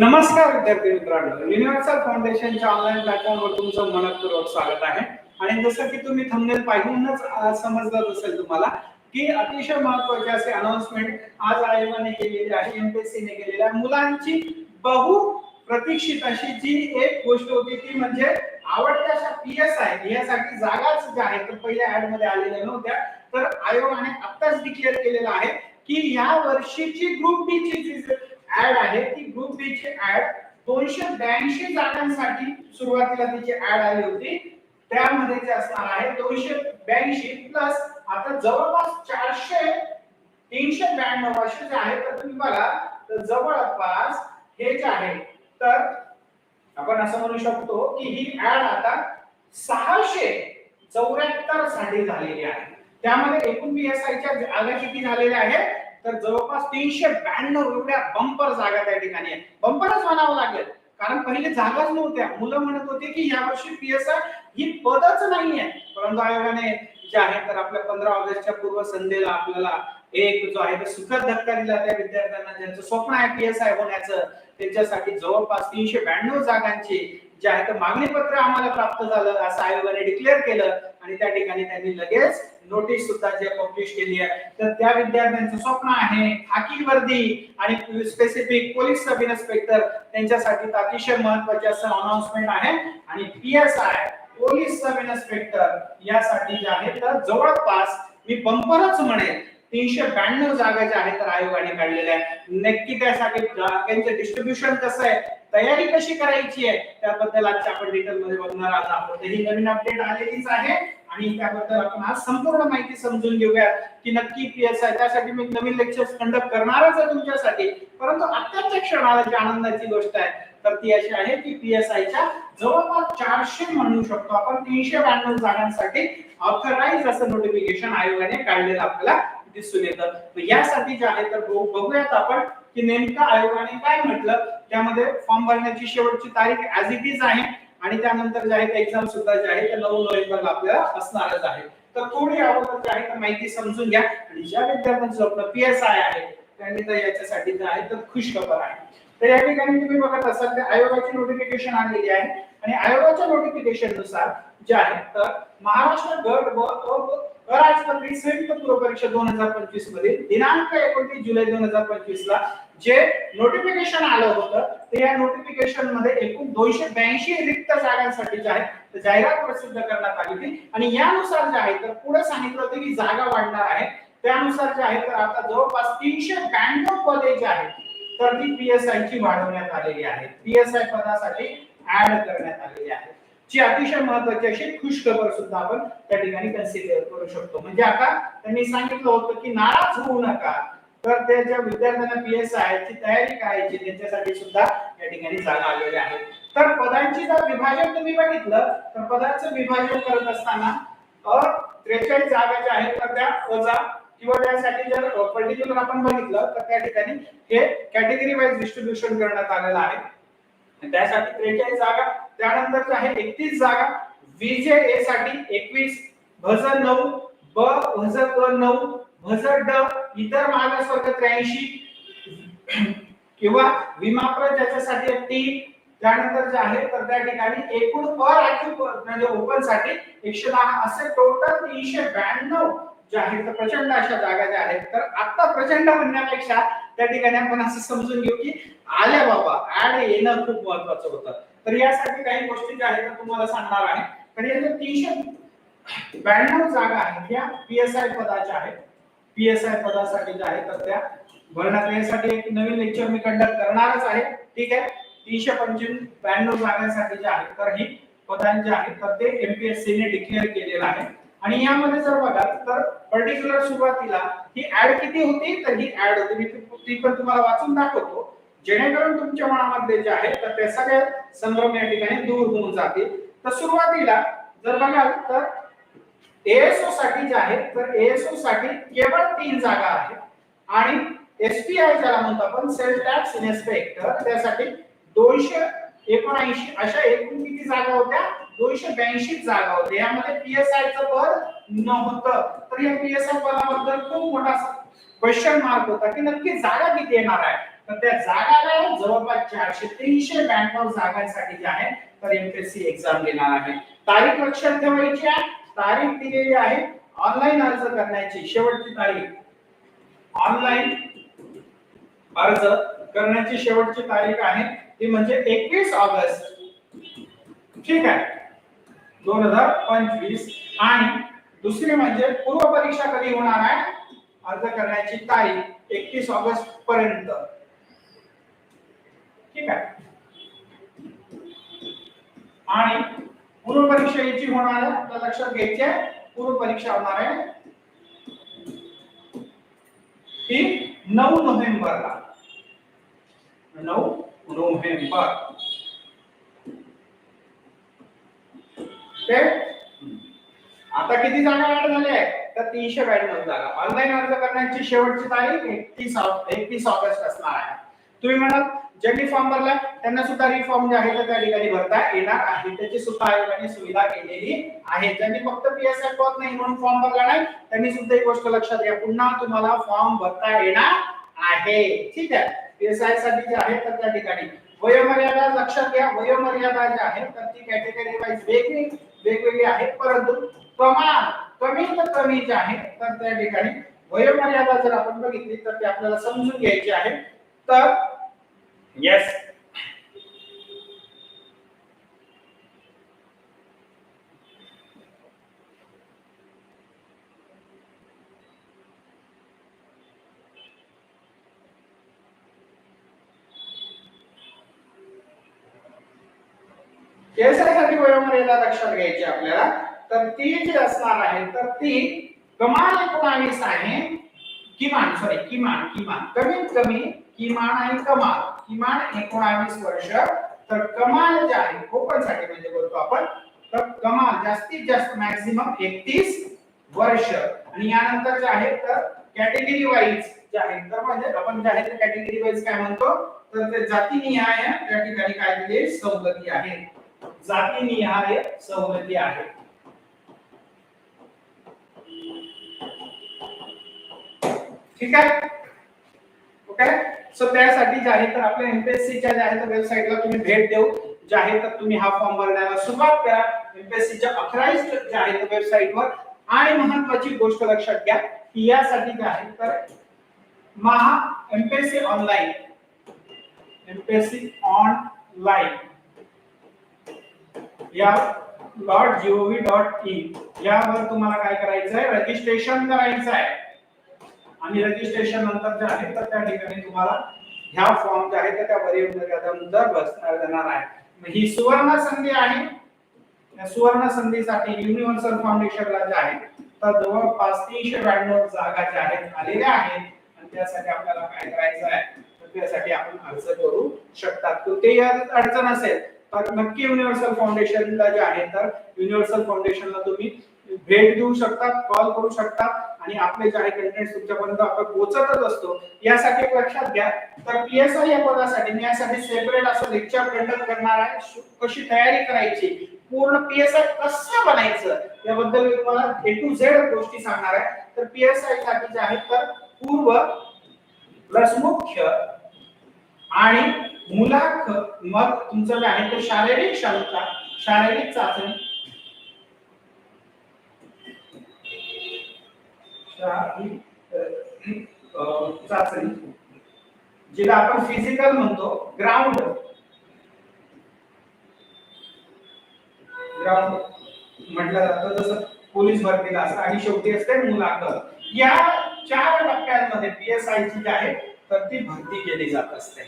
नमस्कार विद्यार्थी मित्रांनो. युनिव्हर्सल फाउंडेशनच्या ऑनलाईन प्लॅटफॉर्मवर तुमचं मनपूर्वक स्वागत आहे. आणि जसं की तुम्ही थंबनेल पाहूनच समजलं असेल तुम्हाला की अतिशय महत्त्वाचे असे अनाउन्समेंट आज आयोगाने केलेली आहे एमपीएससी ने केलेली आहे. मुलांची बहु प्रतीक्षित अशी जी एक गोष्ट होती ती म्हणजे आवडत्या अशा पी एस आय यासाठी जागाच ज्या आहेत तर पहिल्या ऍडमध्ये आलेल्या नव्हत्या. तर आयोगाने आत्ताच डिक्लेअर केलेलं आहे की या वर्षीची ग्रुप बी ची जी ऍड आहे ती ग्रुप बी ची ऍड दोनशे ब्याऐंशी जागांसाठी सुरुवातीला तिची ऍड आली होती. त्यामध्ये जे असणार आहे दोनशे ब्याऐंशी प्लस आता जवळपास चारशे तीनशे ब्याण्णव असे जे आहे तर तुम्ही बघा तर जवळपास हे जे आहे तर आपण असं म्हणू शकतो की ही ऍड आता सहाशे चौऱ्याहत्तरसाठी झालेली आहे. त्यामध्ये एकूण बी एस आय च्या जागा किती झालेल्या आहेत? तर जवळपास तीनशे ब्याण्णव एवढ्या बंपर जागा त्या ठिकाणी आहे बंपरच म्हणावं लागेल. कारण पहिले जागाच नव्हत्या. मुलं म्हणत होते की यावर्षी पीएसआय ही पदच नाहीये. परंतु आयोगाने जे आहे तर आपल्या पंधरा ऑगस्टच्या पूर्व संध्येला आपल्याला एक जो आहे तो सुखद धक्का दिला त्या विद्यार्थ्यांना. ज्यांचं स्वप्न आहे पीएसआय होण्याचं त्यांच्यासाठी जवळपास तीनशे ब्याण्णव जागांची जे आहे तर मागणी पत्र आम्हाला प्राप्त झालं असं आयोगाने डिक्लेअर केलं. आणि त्या ठिकाणी त्यांनी लगेच नोटीस सुद्धा जे पब्लिश केली आहे तर त्या विद्यार्थ्यांचं स्वप्न आहे खाकी वर्दी आणि स्पेसिफिक पोलीस सब इन्स्पेक्टर त्यांच्यासाठी तर अतिशय महत्त्वाचे असं अनाउन्समेंट आहे. आणि P S I police sub inspector यासाठी जे आहे तर जवळपास मी बंपरच म्हणेल तीनशे ब्याण्णव जागा ज्या आहेत तर आयोगाने काढलेल्या आहेत. नक्की त्यासाठी जागांचं डिस्ट्रीब्युशन कसं आहे तयारी कशी करायची आहे त्याबद्दल आजच्या आपण डिटेल मध्ये बघणार आहोत. ही नवीन अपडेट आलेलीच आहे. आणि त्याबद्दल आपण आज संपूर्ण माहिती समजून घेऊया की नक्की पीएसआय त्यासाठी मी नवीन लेक्चर्स कंडक्ट करणारच आहे तुमच्यासाठी परंतु आत्ताच्या क्षणाला जी आनंदाची गोष्ट आहे तर ती अशी आहे की पीएसआयच्या जवळपास चारशे म्हणू शकतो आपण तीनशे ब्याण्णव जागांसाठी ऑथराईज असं नोटिफिकेशन आयोगाने काढलेलं आपल्याला दिसून येतं. यासाठी जे आहे तर बघूयात आपण की नेमकं आयोगाने काय म्हटलं त्यामध्ये फॉर्म भरण्याची शेवटची तारीख ऍज इट इज आहे. आणि त्यानंतर जे आहे एक्झाम सुद्धा जे आहे ते नऊ नोव्हेंबरला आपल्याला असणारच आहे. तर थोडी अगोदर जे आहे तर माहिती समजून घ्या. आणि ज्या विद्यार्थ्यांचं स्वप्न पी एस आय आहे त्यांनी तर याच्यासाठी जे आहे तर खुशखबर आहे. तर या ठिकाणी तुम्ही बघत असाल की आयोगाची नोटिफिकेशन आलेली आहे. आणि आयोगाच्या नोटिफिकेशननुसार जे आहे तर महाराष्ट्र गट व अ- अराजपत्रित संयुक्त पूर्व परीक्षा दोन हजार पंचवीसमध्ये दिनांक एकोणतीस जुलै दोन हजार पंचवीस ला जे नोटिफिकेशन आलं होतं. ते या नोटिफिकेशनमध्ये एकूण दोनशे ब्याऐंशी रिक्त जागांसाठी जे आहे जाहिरात प्रसिद्ध करण्यात आली होती. आणि यानुसार जे आहे तर पुढे सांगितलं होतं की जागा वाढणार आहे. त्यानुसार जे आहे तर आता जवळपास तीनशे ब्याण्णव पदे जे आहेत तर ती पीएसआय ची वाढवण्यात आलेली आहे. पीएसआय पदासाठी ऍड करण्यात आलेली आहे. जी अतिशय महत्वाची अशी खुशखबर सुद्धा आपण त्या ठिकाणी कन्सिडर करू शकतो. म्हणजे आता त्यांनी सांगितलं होतं की नाराज होऊ नका. तर त्या ज्या विद्यार्थ्यांना एस ची तयारी करायची त्यांच्यासाठी सुद्धा या ठिकाणी जागा आलेल्या आहेत तर पदांची जर विभाजन तुम्ही बघितलं तर पदांचं विभाजन करत असताना अ त्रेचाळीस जागा ज्या आहेत तर त्या वजा किंवा त्यासाठी जर पर्टिक्युलर आपण बघितलं तर त्या ठिकाणी हे कॅटेगरी वाईज डिस्ट्रीब्युशन करण्यात आलेलं आहे. त्यासाठी त्रेचाळीस जागा त्यानंतर जे आहे एकतीस जागा विजे ए साठी एकवीस भज नऊ ब भज क नऊ भजट ड इतर मागासवर्ग त्र्याऐंशी किंवा विमाप्र ज्याच्यासाठी तीन त्यानंतर जे आहे तर त्या ठिकाणी एकूण अराखीव म्हणजे ओपनसाठी एकशे दहा असे टोटल तीनशे ब्याण्णव जे आहेत तर प्रचंड अशा जागा ज्या आहेत तर आता प्रचंड म्हणण्यापेक्षा त्या ठिकाणी आपण असं समजून घेऊ की आल्या बाबा ऍड येणं खूप महत्वाचं होतं. तर यासाठी काही गोष्टी ज्या आहेत तुम्हाला सांगणार आहे. तर या ज्या तीनशे ब्याण्णव जागा आहेत या पी एस आय पदाच्या आहेत पीएसआय पदासाठी ज्या आहेत तर त्या भरण्यात यासाठी एक नवीन लेक्चर मी कंडक्ट करणारच आहे. ठीक आहे? तीनशे पंचवीस ब्याण्णव जागांसाठी जे आहेत तर ही पदांचे आहेत. तर ते एमपीएससी ने डिक्लेअर केलेलं आहे. आणि यामध्ये जर बघा तर पर्टिक्युलर सुरुवातीला ही ऍड किती होती? तर ही ऍड होती. मी ती पण तुम्हाला वाचून दाखवतो. जेणेकरून तुमच्या मनामध्ये जे आहे तर ते सगळे संभ्रम या ठिकाणी दूर होऊन जातील. तर सुरुवातीला जर बघाल तर एएसओ साठी जे आहे तर एएसओ साठी केवळ तीन जागा आहेत. आणि एसपीआय ज्याला म्हणतो आपण सेल टॅक्स इन्स्पेक्टर त्यासाठी दोनशे एकोणऐंशी अशा एकूण किती जागा होत्या? दोनशे ब्याऐंशी जागा होत्या. यामध्ये पीएसआय च पद नव्हतं. तर या पीएसआय पदाबद्दल खूप मोठा क्वेश्चन मार्क होता की नक्की जागा किती येणार आहे? तर त्या जागाला जवळपास चारशे तीनशे ब्याण्णव जागांसाठी जे आहे तर एमपीएससी एक्झाम देणार आहे. तारीख लक्षात ठेवायची आहे. तारीख दिलेली आहे. ऑनलाईन अर्ज करण्याची शेवटची तारीख. ऑनलाईन अर्ज करण्याची शेवटची तारीख आहे. ती म्हणजे एकवीस ऑगस्ट. ठीक आहे. दोन हजार पंचवीस. आणि दुसरी म्हणजे पूर्व परीक्षा कधी होणार आहे? अर्ज करण्याची तारीख एकतीस ऑगस्ट पर्यंत. ठीक आहे. आणि पूर्व परीक्षा याची होणार आहे. आपल्या लक्षात घ्यायची आहे पूर्व परीक्षा होणार आहे. ती नऊ नोव्हेंबरला. नऊ नोव्हेंबर. ते आता किती जागा ऍड झाल्या आहेत? तर तीनशे ब्याण्णव जागा. ऑनलाईन अर्ज करण्याची शेवटची तारीख एकतीस एकतीस ऑगस्ट असणार आहे. तुम्ही म्हणाल ज्यांनी फॉर्म भरला त्यांना सुद्धा रिफॉर्म जे आहे त्या ठिकाणी भरता येणार आहे. त्याची सुद्धा आयोगाने सुविधा केलेली आहे. ज्यांनी फक्त पीएसआय पद नाही म्हणून फॉर्म भरला नाही त्यांनी सुद्धा एक गोष्ट लक्षात घ्या. पुन्हा तुम्हाला फॉर्म भरता येणार आहे. ठीक आहे? पीएसआयसाठी जे आहे तर त्या ठिकाणी वयोमर्यादा लक्षात घ्या. वयोमर्यादा जी आहे तर ती कॅटेगरी वाईज वेगळी वेगवेगळी आहे. परंतु प्रमाण कमीत कमी जे आहे तर त्या ठिकाणी वयोमर्यादा जर आपण बघितली तर ती आपल्याला समजून घ्यायची आहे. तर Yes. केसासाठी वयोमर्यादा लक्षात घ्यायची आपल्याला. तर ती जी असणार आहे तर ती कमाल एकोणावीस आहे किमान सॉरी किमान किमान. कमीत कमी किमान आणि कमाल. किमान एकोणावीस वर्ष. तर कमाल जे आहे कोकणसाठी म्हणजे बोलतो आपण तर कमाल जास्तीत जास्त मॅक्झिमम एकतीस वर्ष. आणि यानंतर जे आहे तर कॅटेगरी वाईज जे आहे तर म्हणजे आपण जे आहे ते कॅटेगरी वाईज काय म्हणतो? तर ते जातीनिहाय त्या ठिकाणी काय दिले? सवलती आहेत जातीनिहाय सवलती आहे. ठीक आहे? त्यासाठी जे आहे तर आपल्या एमपीएससीच्या ज्या आहे तर वेबसाईटला तुम्ही भेट देऊ. जे आहे तर तुम्ही हा फॉर्म भरण्याला सुरुवात करा. एमपीएससीच्या अकराईस जे आहे तर वेबसाईटवर आणि महत्वाची गोष्ट लक्षात घ्या की यासाठी जे आहे तर Maha MPSC online MPSC online या dot G O V dot in यावर तुम्हाला काय करायचं आहे? रजिस्ट्रेशन करायचं आहे. आणि रजिस्ट्रेशन नंतर जे आहे तर त्या ठिकाणी तुम्हाला ह्या फॉर्म जे आहे तर त्या वरील बसणार जाणार आहे. ही सुवर्ण संधी आहे. सुवर्ण संधीसाठी युनिव्हर्सल फाउंडेशनला जे आहे तर जवळपास तीनशे ब्याण्णव जागा ज्या आहेत आलेल्या आहेत. आणि त्यासाठी आपल्याला काय करायचं आहे? तर त्यासाठी आपण अर्ज करू शकतात. कोणतेही अडचण असेल तर नक्की युनिव्हर्सल फाउंडेशनला जे आहे तर युनिव्हर्सल फाउंडेशनला तुम्ही भेट देऊ शकता कॉल करू शकता आणि आपले जे आहे कंटेंट तुमच्यापर्यंत आपण पोहोचतच असतो. यासाठी लक्षात घ्या. तर पीएसआय या पदासाठी मी यासाठी सेपरेट असं लेक्चर कंडक्ट करणार आहे. कशी तयारी करायची? पूर्ण पीएसआय कसं बनायचं? याबद्दल मी तुम्हाला ए टू झेड गोष्टी सांगणार आहे. तर पीएसआयसाठी जे आहे तर पूर्व प्लस मुख्य आणि मुलाख मग तुमचं जे आहे ते शारीरिक क्षमता शारीरिक चाचणी शारीरिक चाचणी. जिला आपण फिजिकल म्हणतो ग्राउंड ग्राउंड म्हटलं जातं जसं पोलीस भरतीला असतं आणि शेवटी असते मुलाखत. या चार टप्प्यांमध्ये पीएसआय ची जी आहे तर ती भरती केली जात असते.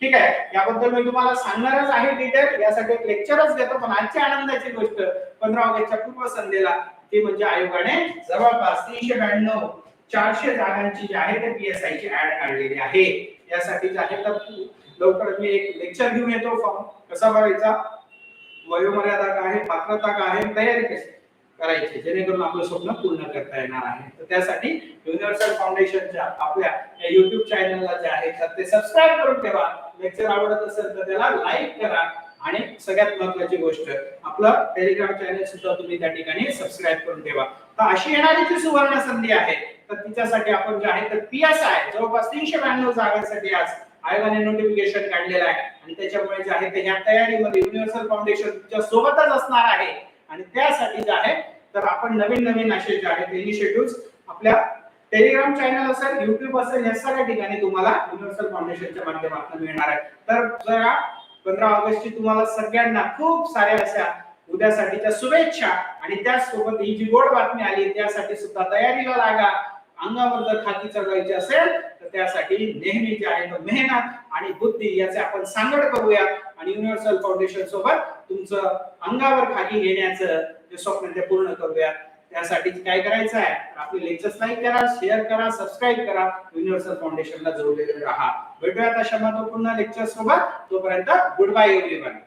ठीक आहे? याबद्दल मी तुम्हाला सांगणारच आहे डिटेल यासाठी एक लेक्चरच घेतो पण आजची आनंदाची गोष्ट पंधरा ऑगस्टच्या पूर्व संध्येला ते म्हणजे आयोगाने जवळपास तीनशे ब्याण्णव चारशे जागांची जी आहे ते पीएसआय ची ऍड काढलेली आहे. यासाठी जे आहे तर लवकरच मी एक लेक्चर घेऊन येतो. फॉर्म कसा भरायचा? वयोमर्यादा काय आहे? पात्रता काय आहे? तयारी कशी करायची? जेणेकरून आपलं स्वप्न पूर्ण करता येणार आहे. तर त्यासाठी युनिव्हर्सल फाउंडेशनच्या आपल्या या युट्यूब चॅनलला जे आहे तर ते सबस्क्राईब करून ठेवा. लेक्चर आवडत असेल तर त्याला लाईक करा. आणि सगळ्यात महत्वाची गोष्ट आपलं टेलिग्राम चॅनल सुद्धा तुम्ही त्या ठिकाणी सबस्क्राईब करून ठेवा. तर अशी येणारी जी सुवर्ण संधी आहे तर तिच्यासाठी आपण जे आहे तर पीएसआय जवळपास तीनशे ब्याण्णव जागांसाठी आज आयोगाने नोटिफिकेशन काढलेलं आहे. आणि त्याच्यामुळे जे आहे ते ह्या तयारीमध्ये युनिव्हर्सल फाउंडेशनच्या सोबतच असणार आहे. आणि त्यासाठी जे आहे तर आपण नवीन नवीन असे जे आहेत इनिशिएटिव्ह आपल्या टेलिग्राम चॅनल असेल युट्यूब असेल या सगळ्या ठिकाणी तुम्हाला युनिव्हर्सल फाउंडेशनच्या माध्यमातून मिळणार आहे. तर जरा पंधरा ऑगस्टची तुम्हाला सगळ्यांना खूप साऱ्या अशा उद्यासाठीच्या शुभेच्छा. आणि त्याचसोबत ही जी गोड बातमी आली त्यासाठी सुद्धा तयारीला लागा. अंगावर जर खाती चढवायची असेल तर त्यासाठी नेहमी जे आहे मेहनत आणि बुद्धी याचे आपण सांगड करूया. आणि युनिव्हर्सल फाउंडेशन सोबत तुमचं अंगावर खाली घेण्याचं जे स्वप्न ते पूर्ण करूया. त्यासाठी काय करायचं आहे आपले लेक्चर्स लाईक करा शेअर करा सबस्क्राईब करा. युनिव्हर्सल फाउंडेशनला जोडलेले राहा. भेटूया अशा महत्त्वपूर्ण लेक्चर सोबत. तोपर्यंत गुड बाय एव्हरीवन.